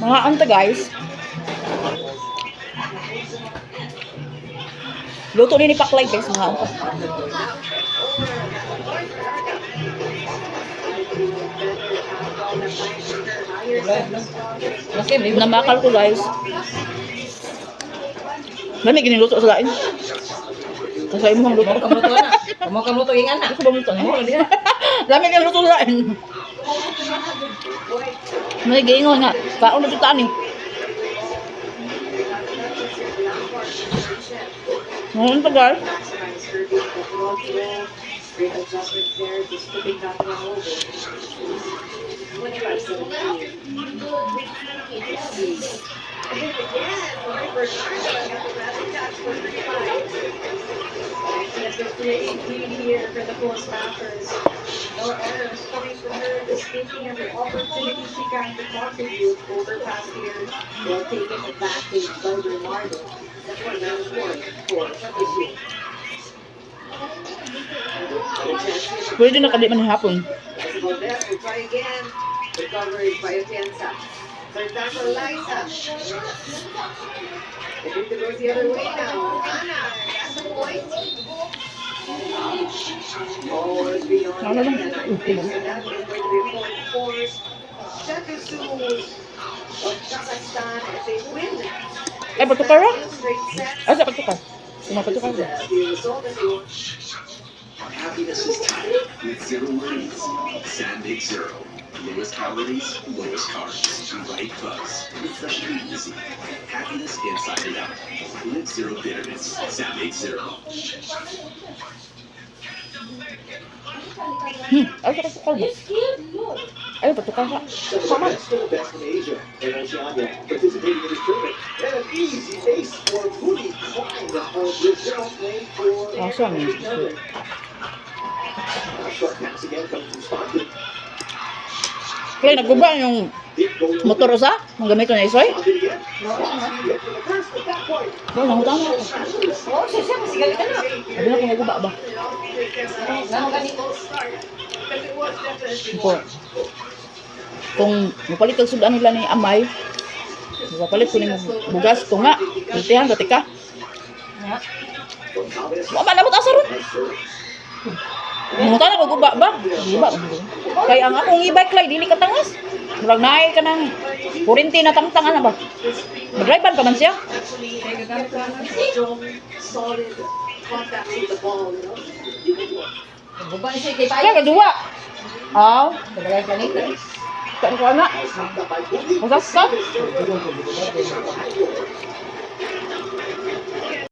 Mga anta guys. Luto ni ni Paklay guys, mga anta. Namakal ko guys. Dami giniluto sa lain. Kasi mo ang luto. Kamu kamu na. Kamu kamu to ingan na. Ako ba luto niya? Dami giniluto sa lain. May giingon nga. Kaon na kita ni. Ngayon. 25-17. Yes, there's creating lead here for the errors coming just taking every opportunity she can to contribute over past years while taking advantage by for, for issue. Pwede na kadi man hapon. Try again. Recovery by Atienza. Time for Liza. The Victor goes the other way now. Anna, that's the point. Oh, it's beyond Shakasu of Kazakhstan as they win. Ay, patukar ah. Sets. Asa patukar? Sino patukar? The Happiness is tight with zero worries. San Big Zero. Lowest calories, lowest carbs. Right buzz. Refreshing and easy. Happiness inside and out. Live zero bitterness. San Big Zero. Hmm, ay patukar ba? Ay patukar ka. Some of the best, still the best in Asia. And Oceania participating in this tournament. And an easy ace for Moody Klein of Brazil playing for Awesome. Netherlands. A short pass again comes from Spontan. Kaya nagguba yung motor sa? Ang isoy? First at that point. Kaya nangutang ako. Oh, siya siya kasi galit ka na. Sabi na kung naguba ba? Namo ganito. Kung, kung mapalit ang sudan nila ni Amay, mapalit ko ni bugas, ito nga, ultihan, ka. From Thomas. Wala na mo asa ron. Nice serve. Mangutan ako guba ba? Guba. Kaya ang akong e-bike lay, dili ka tangas. Murag naay ka ng 40 na tangtang na ba? Mag-drive pa man siya. siya kay Kaya kaya ko na. Knocked up by Moody. Masas ka?